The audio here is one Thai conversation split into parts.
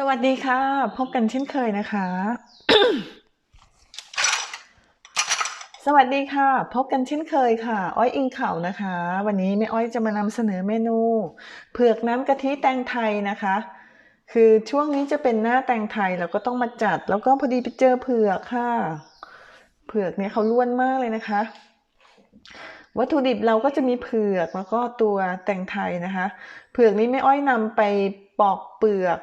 สวัสดีค่ะ พบกันเช่นเคยนะคะ สวัสดีค่ะ พบกันเช่นเคยค่ะ อ้อยอิงเข่านะคะ วันนี้แม่อ้อยจะมานำเสนอเมนู เผือกน้ำกะทิแตงไทยนะคะ คือช่วงนี้จะเป็นหน้าแตงไทยเราก็ต้องมาจัด แล้วก็พอดีไปเจอเผือกค่ะ เผือกเนี่ยเขาล้วนมากเลยนะคะ วัตถุดิบเราก็จะมีเผือกแล้วก็ตัวแตงไทยนะคะ เผือกนี้แม่อ้อยนำไปปอกเปลือก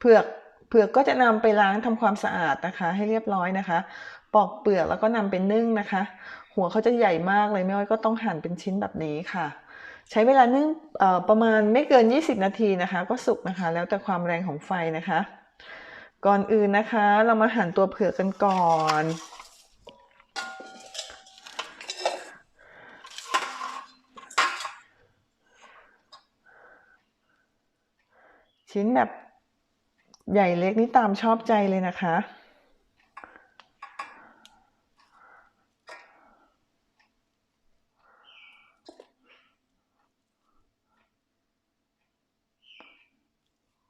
เผือกเผือกก็จะนำไปล้างทำความสะอาดนะคะ ให้เรียบร้อยนะคะ ปอกเปลือกแล้วก็นำไปนึ่งนะคะ หัวเขาจะใหญ่มากเลยแม่อ้อยก็ต้องหั่นเป็นชิ้นแบบนี้ค่ะ ใช้เวลานึ่งประมาณไม่เกิน 20 นาทีนะคะ ก็สุกนะคะ แล้วแต่ความแรงของไฟนะคะ ก่อนอื่นนะคะ เรามาหั่นตัวเผือกกันก่อนชิ้นแบบ ใหญ่เล็กนี่ตามชอบใจเลยนะคะ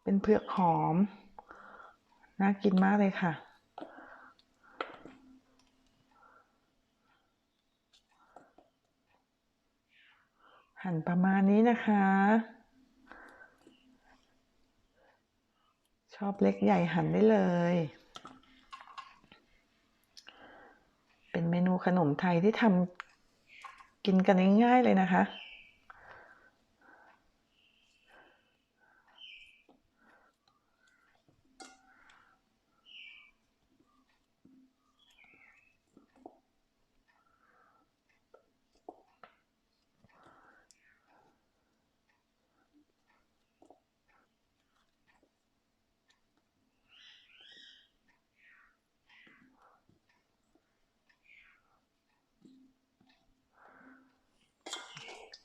เป็นเผือกหอม น่ากินมากเลยค่ะหั่นประมาณนี้นะคะ อบเล็กใหญ่หั่นได้เลย เป็นเมนูขนมไทยที่ทำกินกันง่ายๆเลยนะคะ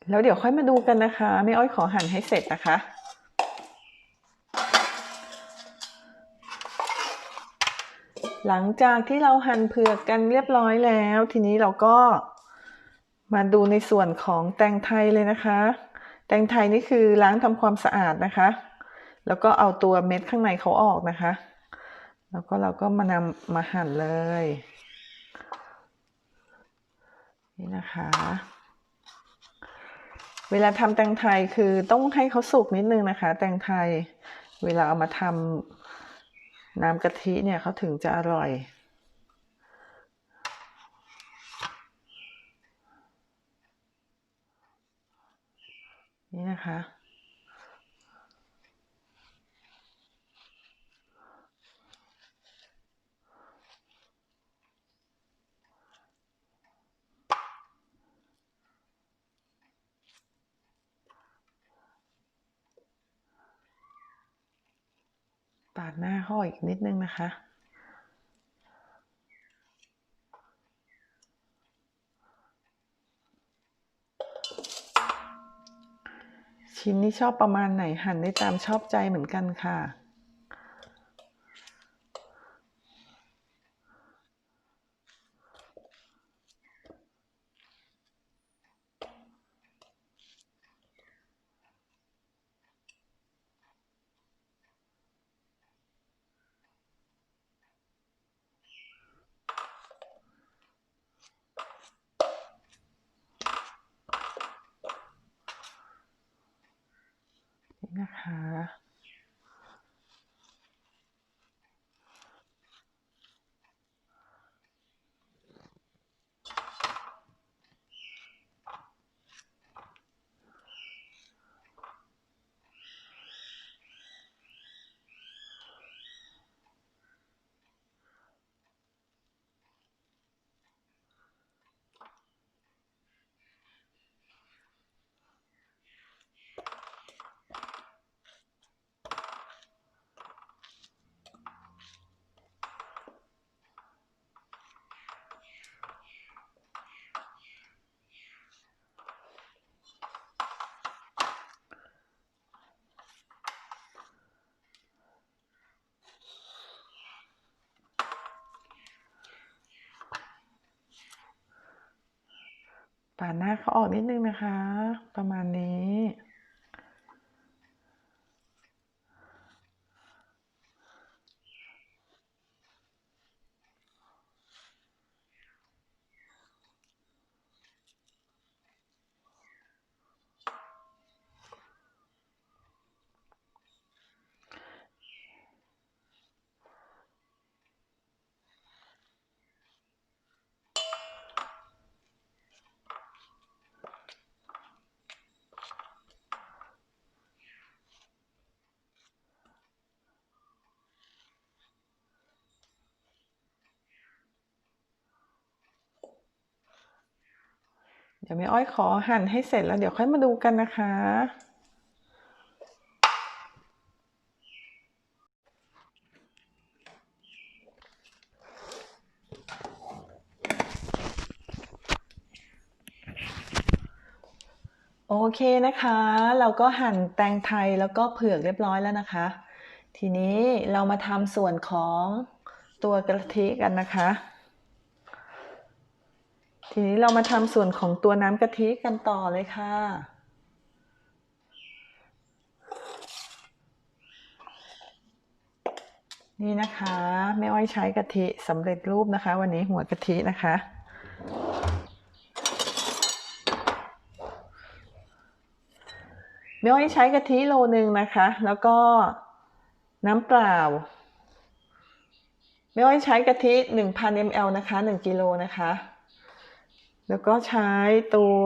แล้วเดี๋ยวค่อยมาดูกันนะคะแม่อ้อยขอหั่นให้เสร็จนะคะ หลังจากที่เราหั่นเผือกกันเรียบร้อยแล้ว ทีนี้เราก็มาดูในส่วนของแตงไทยเลยนะคะ แตงไทยนี่คือล้างทำความสะอาดนะคะ แล้วก็เอาตัวเม็ดข้างในเขาออกนะคะ แล้วก็เราก็มานำมาหั่นเลย นี่นะคะ เวลาทำแตงไทยคือต้องให้เขาสุกนิดนึงนะคะ แตงไทย เวลาเอามาทำน้ำกะทิเนี่ยเขาถึงจะอร่อย นี่นะคะ ดหน้าเขาออีกนิดนึงนะคะ ชิ้นนี้ชอบประมาณไหนหั่นได้ตามชอบใจเหมือนกันค่ะ นี่ นะคะ ปาดหน้าเขาออกนิดนึงนะคะ ประมาณนี้ เดี๋ยวแม่อ้อยขอหั่นให้เสร็จแล้วเดี๋ยวค่อยมาดูกันนะคะ โอเคนะคะ เราก็หั่นแตงไทยแล้วก็เผือกเรียบร้อยแล้วนะคะ ทีนี้เรามาทำส่วนของตัวกะทิกันนะคะ ทีนี้เรามาทำส่วนของตัวน้ำกะทิกันต่อเลยค่ะ นี่นะคะแม่อ้อยใช้กะทิสำเร็จรูปนะคะ วันนี้หัวกะทินะคะ แม่อ้อยใช้กะทิโลนึงนะคะ แล้วก็น้ำเปล่าแม่อ้อยใช้กะทิ 1,000 ml นะคะ 1 กิโลนะคะ แล้วก็ใช้ตัว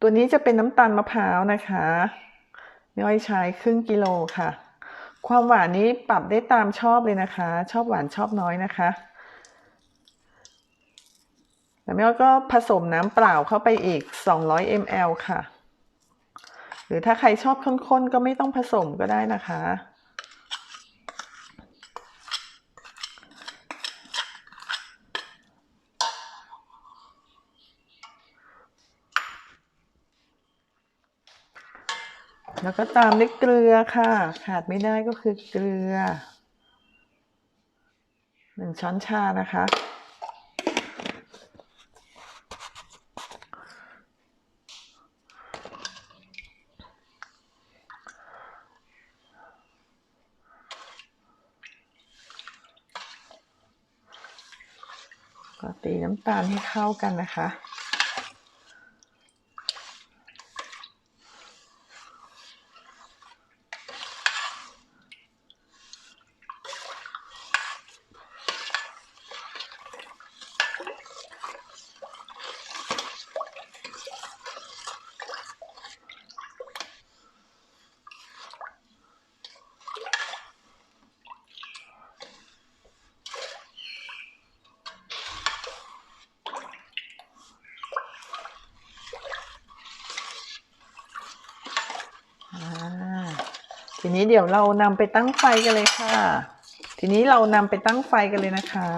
ตัวนี้จะเป็นน้ำตาลมะพร้าวนะคะแม่อ้อยใช้ครึ่งกิโลค่ะ ความหวานนี้ปรับได้ตามชอบเลยนะคะ ชอบหวานชอบน้อยนะคะแล้วแม่อก็ผสมน้ำเปล่าเข้าไปอีก 200 ml ค่ะ หรือถ้าใครชอบข้นๆก็ไม่ต้องผสมก็ได้นะคะ แล้วก็ตามด้วยเกลือค่ะ ขาดไม่ได้ก็คือเกลือหนึ่งช้อนชานะคะ ก็ตีน้ำตาลให้เข้ากันนะคะ นี้เดี๋ยวเรานำไปตั้งไฟกันเลยค่ะ ทีนี้เรานำไปตั้งไฟกันเลยนะคะ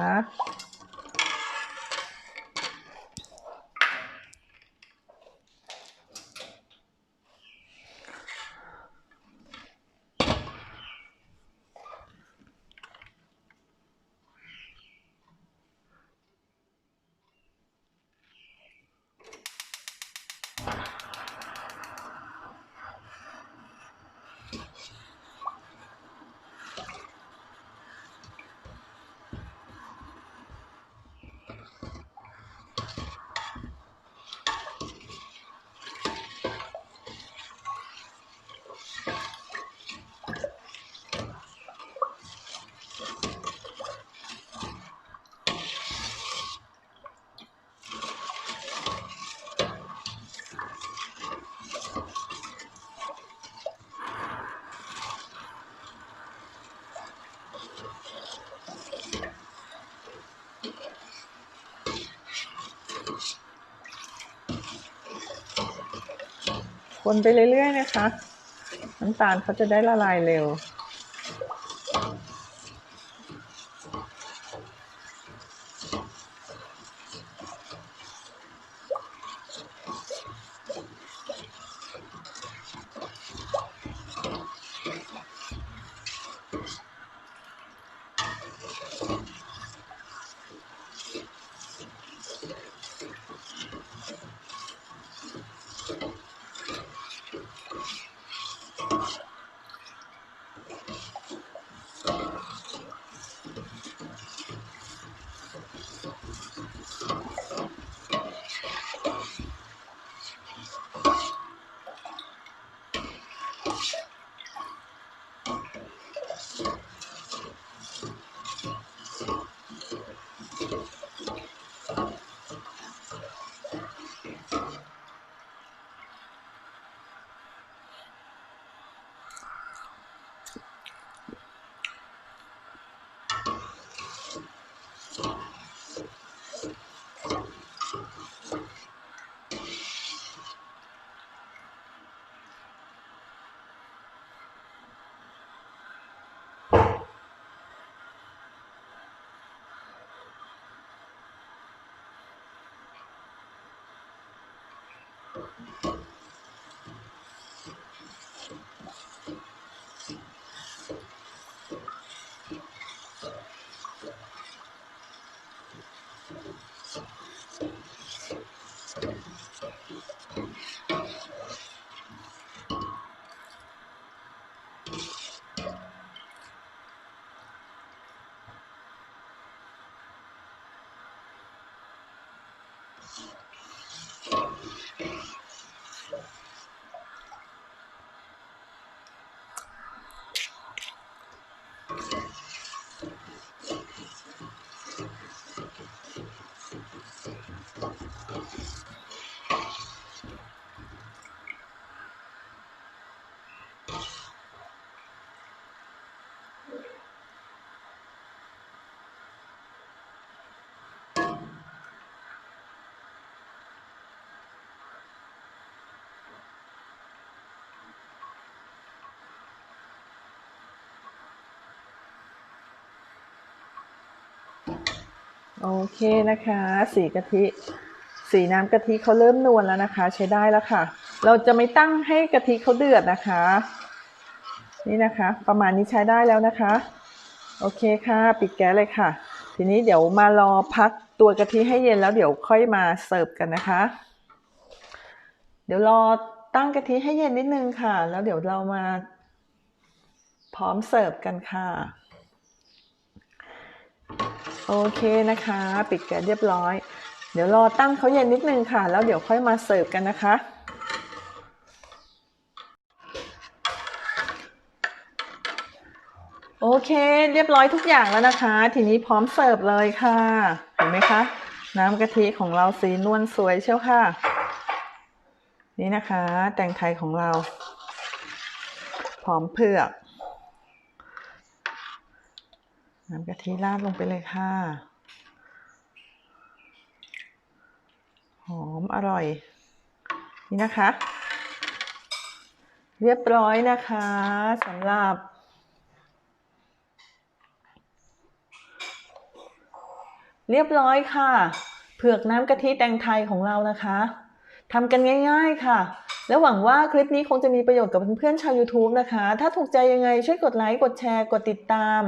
คนไปเรื่อยๆนะคะ น้ำตาลเขาจะได้ละลายเร็วค Thank you. Thank you. โอเคนะคะ สีกะทิ สีน้ำกะทิเขาเริ่มนวลแล้วนะคะ ใช้ได้แล้วค่ะ เราจะไม่ตั้งให้กะทิเขาเดือดนะคะ นี่นะคะ ประมาณนี้ใช้ได้แล้วนะคะ โอเคค่ะ ปิดแก๊สเลยค่ะ ทีนี้เดี๋ยวมารอพักตัวกะทิให้เย็นแล้วเดี๋ยวค่อยมาเสิร์ฟกันนะคะ เดี๋ยวรอตั้งกะทิให้เย็นนิดนึงค่ะ แล้วเดี๋ยวเรามาพร้อมเสิร์ฟกันค่ะ โอเคนะคะ ปิดแก๊สเรียบร้อย เดี๋ยวรอตั้งเขาเย็นนิดนึงค่ะ แล้วเดี๋ยวค่อยมาเสิร์ฟกันนะคะ โอเค เรียบร้อยทุกอย่างแล้วนะคะ ทีนี้พร้อมเสิร์ฟเลยค่ะ เห็นไหมคะ น้ำกะทิของเราสีนวลสวยเชียวค่ะ นี่นะคะ แตงไทยของเรา พร้อมเผือก น้ำกะทิราดลงไปเลยค่ะ หอมอร่อย นี่นะคะ เรียบร้อยนะคะสำหรับ เรียบร้อยค่ะ เผือกน้ำกะทิแตงไทยของเรานะคะทำกันง่าย ๆค่ะ และหวังว่าคลิปนี้คงจะมีประโยชน์กับเพื่อนๆชาว YouTube นะคะ ถ้าถูกใจยังไงช่วยกดไลค์กดแชร์กดติดตาม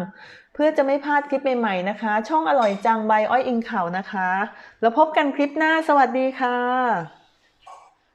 เพื่อจะไม่พลาดคลิปใหม่ๆนะคะ ช่องอร่อยจังใบอ้อยอิงข่าวนะคะ แล้วพบกันคลิปหน้าสวัสดีค่ะ